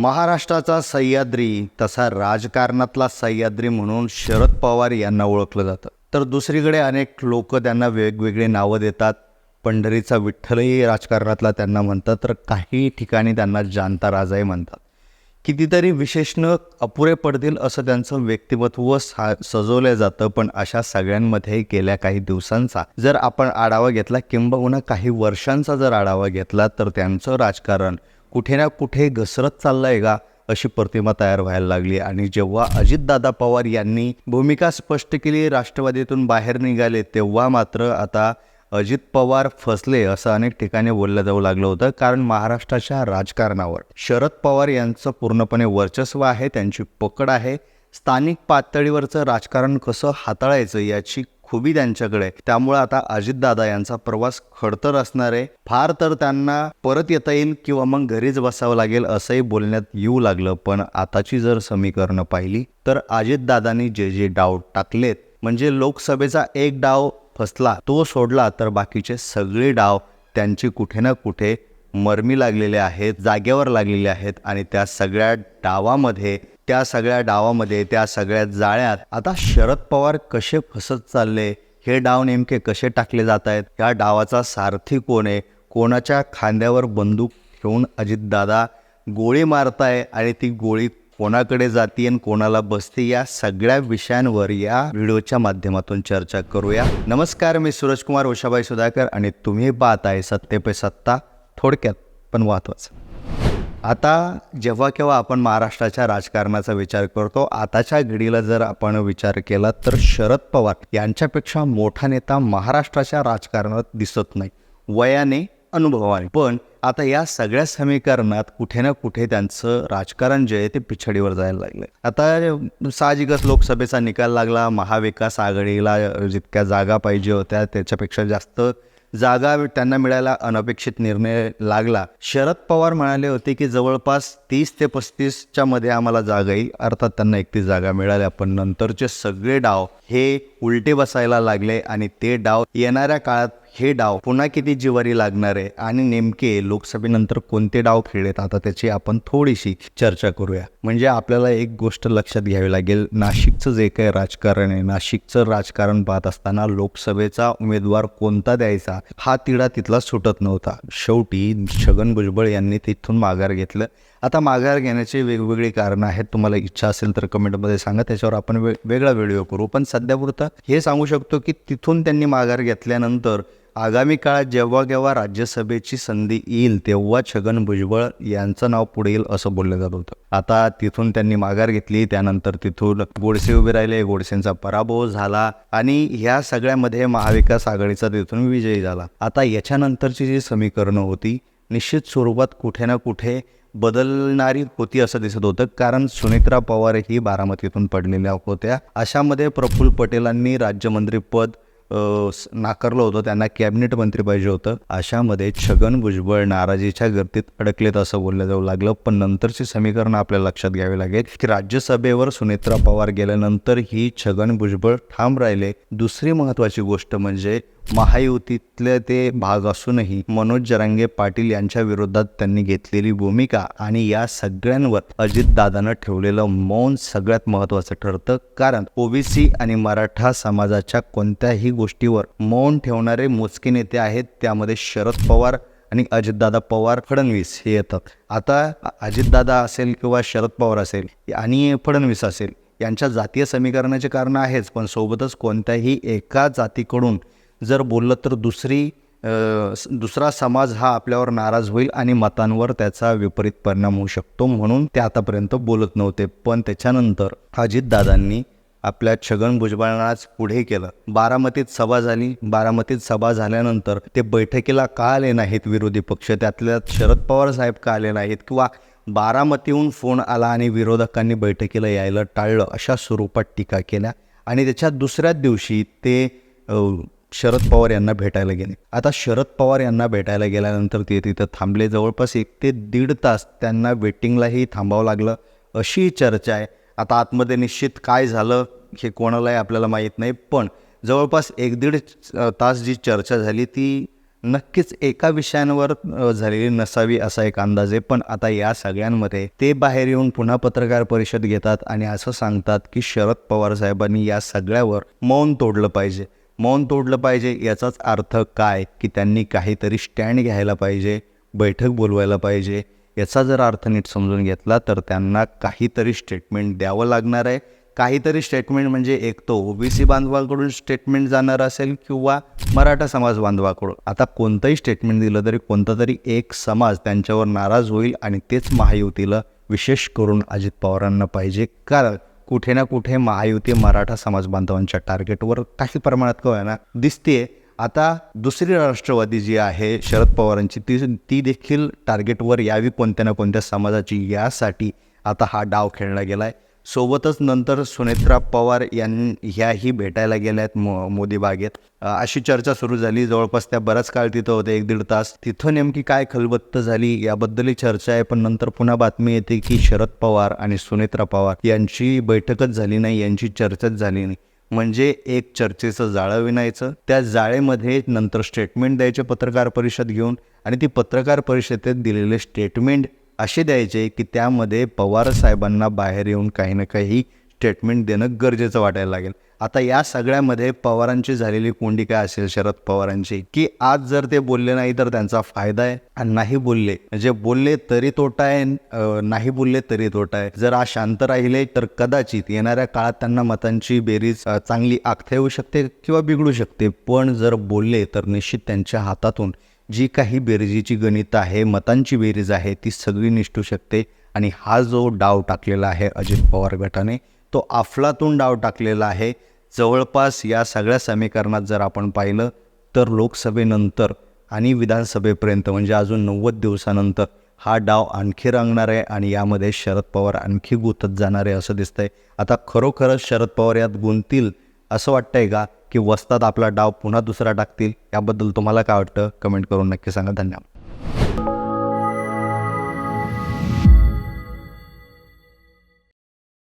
महाराष्ट्राचा सह्याद्री तसा राजकारणातला सह्याद्री म्हणून शरद पवार यांना ओळखलं जातं. तर दुसरीकडे अनेक लोक त्यांना वेगवेगळी नावं देतात. पंढरीचा विठ्ठलही राजकारणातला त्यांना म्हणतात. तर काही ठिकाणी त्यांना जानता राजाही म्हणतात. कितीतरी विशेषण अपुरे पडतील असं त्यांचं व्यक्तिमत्व सा सजवलं जातं. पण अशा सगळ्यांमध्ये गेल्या काही दिवसांचा जर आपण आढावा घेतला किंबहुना काही वर्षांचा जर आढावा घेतला तर त्यांचं राजकारण कुठे ना कुठे घसरत चाललं आहे का अशी प्रतिमा तयार व्हायला लागली. आणि जेव्हा अजितदादा पवार यांनी भूमिका स्पष्ट केली राष्ट्रवादीतून बाहेर निघाले तेव्हा मात्र आता अजित पवार फसले असं अनेक ठिकाणी बोललं जाऊ लागलं होतं. कारण महाराष्ट्राच्या राजकारणावर शरद पवार यांचं पूर्णपणे वर्चस्व आहे त्यांची पकड आहे. स्थानिक पातळीवरचं राजकारण कसं हाताळायचं याची खुबी त्यांच्याकडे. त्यामुळे आता अजितदादा यांचा प्रवास खडतर असणार आहे. फार तर त्यांना परत येता येईल किंवा मग घरीच बसावं लागेल असंही बोलण्यात येऊ लागलं. पण आताची जर समीकरणं पाहिली तर अजितदादांनी जे जे डाव टाकलेत म्हणजे लोकसभेचा एक डाव फसला तो सोडला तर बाकीचे सगळे डाव त्यांची कुठे ना कुठे मरमी लागलेले आहेत जागेवर लागलेले आहेत. आणि त्या सगळ्या डावामध्ये त्या सगळ्या डावामध्ये त्या सगळ्या जाळ्यात आता शरद पवार कसे फसत चालले हे डाव नेमके कसे टाकले जात आहेत या डावाचा सारथी कोण आहे? कोणाच्या खांद्यावर बंदूक ठेवून अजितदादा गोळी मारताय आणि ती गोळी कोणाकडे जाते आणि कोणाला बसते या सगळ्या विषयांवर या व्हिडिओच्या माध्यमातून चर्चा करूया. नमस्कार मी सूरजकुमार उषाबाई सुधाकर आणि तुम्ही पाहत आहे सत्ते पे सत्ता थोडक्यात पण महत्वाचं आता जेव्हा केव्हा आपण महाराष्ट्राच्या राजकारणाचा विचार करतो आताच्या घडीला जर आपण विचार केला तर शरद पवार यांच्यापेक्षा मोठा नेता महाराष्ट्राच्या राजकारणात दिसत नाही. वयाने अनुभवाने. पण आता या सगळ्या समीकरणात कुठे ना कुठे त्यांचं राजकारण जे आहे ते पिछडीवर जायला लागलं आता साहजिकच लोकसभेचा निकाल लागला महाविकास आघाडीला जितक्या जागा पाहिजे होत्या त्याच्यापेक्षा जास्त जागा त्यांना मिळायला अनपेक्षित निर्णय लागला. शरद पवार म्हणाले होते की जवळपास तीस ते पस्तीसच्या मध्ये आम्हाला जागा येईल. अर्थात त्यांना एकतीस जागा मिळाल्या. पण नंतरचे सगळे डाव हे उलटे बसायला लागले आणि ते डाव येणाऱ्या काळात हे डाव पुन्हा किती जिवारी लागणार आहे आणि नेमके लोकसभेनंतर कोणते डाव खेळलेत आता त्याची आपण थोडीशी चर्चा करूया. म्हणजे आपल्याला एक गोष्ट लक्षात घ्यावी लागेल. नाशिकचं जे काही राजकारण आहे नाशिकचं राजकारण पाहत असताना लोकसभेचा उमेदवार कोणता द्यायचा हा तिढा तिथला सुटत नव्हता. शेवटी छगन भुजबळ यांनी तिथून माघार घेतलं. आता माघार घेण्याची वेगवेगळी कारणं आहेत. तुम्हाला इच्छा असेल तर कमेंटमध्ये सांगा. त्याच्यावर आपण वेगळा व्हिडिओ करू. पण सध्यापुरतं हे सांगू शकतो की तिथून त्यांनी माघार घेतल्यानंतर आगामी काळात जेव्हा केव्हा राज्यसभेची संधी येईल तेव्हा छगन भुजबळ यांचं नाव पुढे येईल असं बोललं जात होतं. आता तिथून त्यांनी माघार घेतली त्यानंतर तिथून गोडसे उभे राहिले गोडसेंचा पराभव झाला आणि ह्या सगळ्यामध्ये महाविकास आघाडीचा तिथून विजयी झाला. आता याच्यानंतरची जी समीकरणं होती निश्चित स्वरूपात कुठे ना कुठे बदलणारी होती असं दिसत होतं. कारण सुनित्रा पवार ही बारामतीतून पडलेल्या होत्या. अशामध्ये प्रफुल्ल पटेलांनी राज्यमंत्रीपद नाकारलं होतं. त्यांना कॅबिनेट मंत्री पाहिजे होतं. अशामध्ये छगन भुजबळ नाराजीच्या गर्दीत अडकलेत असं बोललं जाऊ लागलं. पण नंतरची समीकरण आपल्याला लक्षात घ्यावी लागेल की राज्यसभेवर सुनेत्रा पवार गेल्यानंतर ही छगन भुजबळ ठाम राहिले. दुसरी महत्त्वाची गोष्ट म्हणजे महायुतीतले ते भाग असूनही मनोज जरांगे पाटील यांच्या विरोधात त्यांनी घेतलेली भूमिका आणि या सगळ्यांवर अजितदादानं ठेवलेलं मौन सगळ्यात महत्त्वाचं ठरतं. कारण ओबीसी आणि मराठा समाजाच्या कोणत्याही गोष्टीवर मौन ठेवणारे मोजके नेते आहेत त्यामध्ये शरद पवार आणि अजितदादा पवार फडणवीस हे येतात. आता अजितदादा असेल किंवा शरद पवार असेल आणि फडणवीस असेल यांच्या जातीय समीकरणाचे कारण आहेच पण सोबतच कोणत्याही एका जातीकडून जर बोललं तर दुसरी दुसरा समाज हा आपल्यावर नाराज होईल आणि मतांवर त्याचा विपरीत परिणाम होऊ शकतो म्हणून ते आतापर्यंत बोलत नव्हते. पण त्याच्यानंतर अजितदादांनी आपल्या छगन भुजबळांनाच पुढे केलं. बारामतीत सभा झाली. बारामतीत सभा झाल्यानंतर ते बैठकीला का आले नाहीत विरोधी पक्ष? त्यातल्या शरद पवार साहेब का आले नाहीत? किंवा बारामतीहून फोन आला आणि विरोधकांनी बैठकीला यायला टाळलं अशा स्वरूपात टीका केल्या. आणि त्याच्या दुसऱ्याच दिवशी ते शरद पवार यांना भेटायला गेले. आता शरद पवार यांना भेटायला गेल्यानंतर ते तिथं थांबले. जवळपास एक ते दीड तास त्यांना वेटिंगलाही थांबावं लागलं अशी चर्चा आहे. आता आतमध्ये निश्चित काय झालं हे कोणालाही आपल्याला माहीत नाही पण जवळपास एक दीड तास जी चर्चा झाली ती नक्कीच एका विषयांवर झालेली नसावी असा एक अंदाज आहे. पण आता या सगळ्यांमध्ये ते बाहेर येऊन पुन्हा पत्रकार परिषद घेतात आणि असं सांगतात की शरद पवार साहेबांनी या सगळ्यावर मौन तोडलं पाहिजे. मौन तोडलं पाहिजे याचाच अर्थ काय? की त्यांनी काहीतरी स्टँड घ्यायला पाहिजे बैठक बोलवायला पाहिजे. याचा जर अर्थ नीट समजून घेतला तर त्यांना काहीतरी स्टेटमेंट द्यावं लागणार आहे. काहीतरी स्टेटमेंट म्हणजे एक तो ओबीसी बांधवाकडून स्टेटमेंट जाणार असेल किंवा मराठा समाज बांधवाकडून. आता कोणतंही स्टेटमेंट दिलं तरी कोणता तरी एक समाज त्यांच्यावर नाराज होईल आणि तेच महायुतीला विशेष करून अजित पवारांना पाहिजे. कारण कुठे ना कुठे महायुती मराठा समाज बांधवांच्या टार्गेटवर काही प्रमाणात का ना दिसते आता दुसरी राष्ट्रवादी जी आहे शरद पवारांची ती ती देखील टार्गेटवर यावी कोणत्या ना कोणत्या समाजाची यासाठी आता हा डाव खेळला गेला आहे सोबतच नंतर सुनेत्रा पवार यां ह्याही भेटायला गेल्या आहेत मो मोदी बागेत. अशी चर्चा सुरू झाली. जवळपास त्या बराच काळ तिथं होते एक दीड तास. तिथं नेमकी काय खलबत्त झाली याबद्दलही चर्चा आहे पण नंतर पुन्हा बातमी येते की शरद पवार आणि सुनेत्रा पवार यांची बैठकच झाली नाही यांची चर्चाच झाली नाही. म्हणजे एक चर्चेचं जाळं विणायचं त्या जाळेमध्ये नंतर स्टेटमेंट द्यायचे पत्रकार परिषद घेऊन आणि ती पत्रकार परिषदेत दिलेले स्टेटमेंट असे द्यायचे की त्यामध्ये पवार साहेबांना बाहेर येऊन काही ना काही स्टेटमेंट देणं गरजेचं वाटायला लागेल. आता या सगळ्यामध्ये पवारांची झालेली कोंडी काय असेल शरद पवारांची? की आज जर ते बोलले नाही तर त्यांचा फायदा आहे? आणि नाही बोलले म्हणजे बोलले तरी तोटा आहे नाही बोलले तरी तोटा आहे. जर आज शांत राहिले तर कदाचित येणाऱ्या काळात त्यांना मतांची बेरीज चांगली आखता येऊ शकते किंवा बिघडू शकते. पण जर बोलले तर निश्चित त्यांच्या हातातून जी काही बेरजेची गणित आहे मतांची बेरीज आहे ती सगळी निष्ठू शकते. आणि हा जो डाव टाकलेला आहे अजित पवार गटाने तो अफलातून डाव टाकलेला आहे. जवळपास या सगळ्या समीकरणात जर आपण पाहिलं तर लोकसभेनंतर आणि विधानसभेपर्यंत म्हणजे अजून नव्वद दिवसानंतर हा डाव आणखी रंगणार आहे आणि यामध्ये शरद पवार आणखी गुंतत जाणार आहे असं दिसतंय. आता खरोखरच शरद पवार यात गुंतील असं वाटतंय का? की वस्तात आपला डाव पुन्हा दुसरा टाकतील? याबद्दल तुम्हाला काय वाटतं? कमेंट करून नक्की सांगा. धन्यवाद.